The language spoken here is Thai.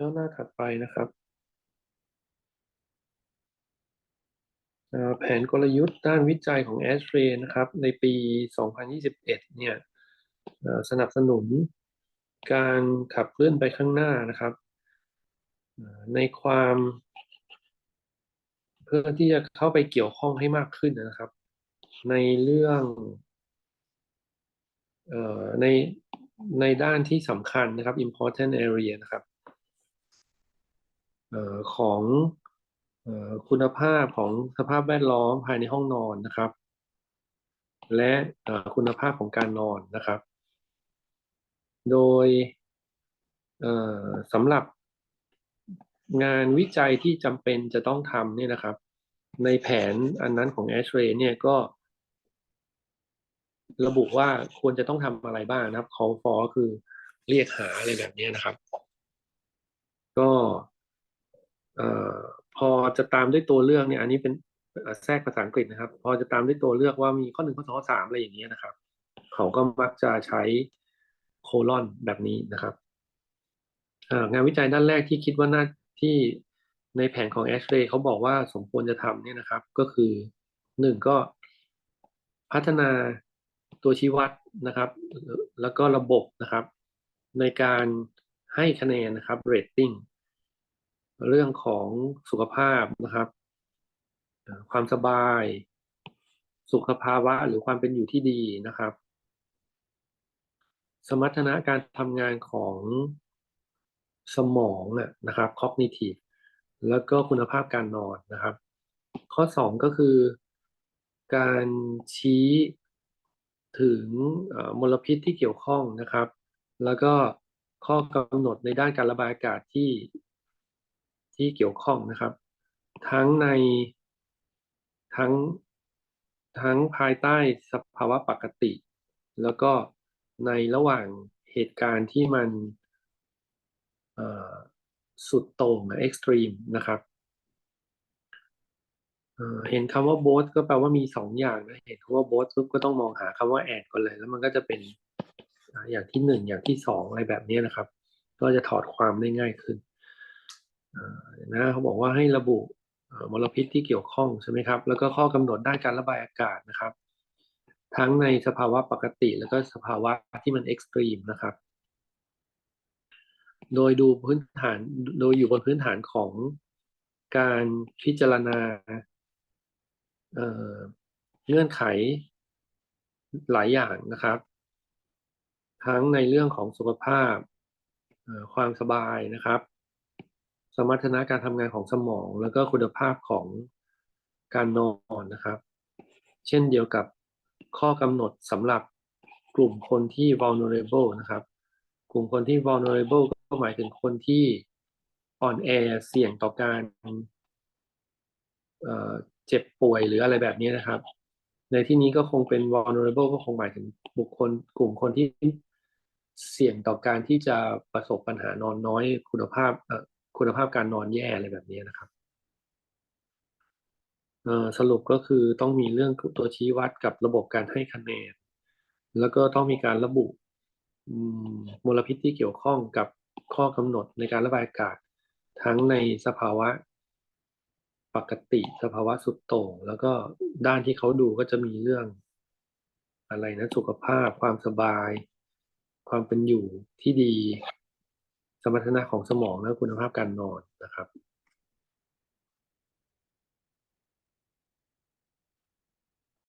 แล้วหน้าถัดไปนะครับ แผนกลยุทธ์ด้านวิจัยของ a s h r a นะครับ ในปี 2021 เนี่ยสนับสนุนการขับเคลื่อนไปข้างหน้านะครับ ในความเพื่อที่จะเข้าไปเกี่ยวข้องให้มากขึ้นนะครับ ในเรื่องในในด้านที่สำคัญนะครับ important area นะครับ ออของออคุณภาพของสภาพแวดล้อมภายในห้องนอนนะครับ และออคุณภาพของการนอนนะครับ โดยออสำหรับงานวิจัยที่จำเป็นจะต้องทำเนี่ยนะครับ ในแผนอันนั้นของ a s h r a y เนี่ยก็ ระบุว่าควรจะต้องทำอะไรบ้างนะครับ call for คือเรียกหาอะไรแบบนี้นะครับ ก็ ออพอจะตามด้วยตัวเลือกเนี่ย อันนี้เป็นแทรกภาษาอังกฤษนะครับ พอจะตามด้วยตัวเลือกว่ามีข้อหนึ่งข้อสองข้อสามอะไรอย่างเงี้ยนะครับ เขาก็มักจะใช้โคลอนแบบนี้นะครับงานวิจัยด้านแรกที่คิดว่าน่าที่ในแผนของ a s h r a y เขาบอกว่าสมควรจะทำเนี่ยนะครับ ก็คือหนึ่งก็พัฒนาตัวชี้วัดนะครับ แล้วก็ระบบนะครับ ในการให้คะแนนนะครับ rating เรื่องของสุขภาพนะครับ ความสบาย สุขภาวะหรือความเป็นอยู่ที่ดีนะครับ สมรรถนะการทำงานของสมองนะนะครับ cognitive แล้วก็คุณภาพการนอนนะครับ ข้อสองก็คือการชี้ถึงมลพิษที่เกี่ยวข้องนะครับ แล้วก็ข้อกำหนดในด้านการระบายอากาศที่ ที่เกี่ยวข้องนะครับ ทั้งในทั้งทั้งภายใต้สภาวะปกติ แล้วก็ในระหว่างเหตุการณ์ที่มันสุดโต่งเอ็กซ์ตรีมนะครับเห็นคำว่า both ก็แปลว่ามีสองอย่างนะเห็นคำว่า both ปุ๊บก็ต้องมองหาคำว่า and ก่อนเลย แล้วมันก็จะเป็นอย่างที่หนึ่งอย่างที่สองอะไรแบบนี้นะครับ ก็จะถอดความได้ง่ายขึ้น นะเขาบอกว่าให้ระบุมลพิษที่เกี่ยวข้องใช่ไหมครับ แล้วก็ข้อกำหนดด้านการระบายอากาศนะครับ ทั้งในสภาวะปกติแล้วก็สภาวะที่มันเอ็กซ์ตรีมนะครับ โดยดูพื้นฐานโดยอยู่บนพื้นฐานของการพิจารณาเเงื่อนไขหลายอย่างนะครับ ทั้งในเรื่องของสุขภาพความสบายนะครับ มรรถนะการทำงานของสมอง แล้วก็คุณภาพของการนอนนะครับ เช่นเดียวกับข้อกำหนดสำหรับกลุ่มคนที่ vulnerable นะครับ กลุ่มคนที่ vulnerable ก็หมายถึงคนที่อ่อนแอเสี่ยงต่อการเเจ็บป่วยหรืออะไรแบบนี้นะครับ ในที่นี้ก็คงเป็น vulnerable ก็คงหมายถึงบุคคลกลุ่มคนที่เสี่ยงต่อการที่จะประสบปัญหานอนน้อยคุณภาพ คุณภาพการนอนแย่อะไรแบบนี้นะครับสรุปก็คือต้องมีเรื่องตัวชี้วัดกับระบบการให้คะแนน แล้วก็ต้องมีการระบุมมลพิษที่เกี่ยวข้องกับข้อกำหนดในการระบายอากาศ ทั้งในสภาวะปกติสภาวะสุดโต่งแล้วก็ด้านที่เขาดูก็จะมีเรื่อง อะไรนะสุขภาพ ความสบาย ความเป็นอยู่ที่ดี สมรรถนะของสมองและคุณภาพการนอนนะครับ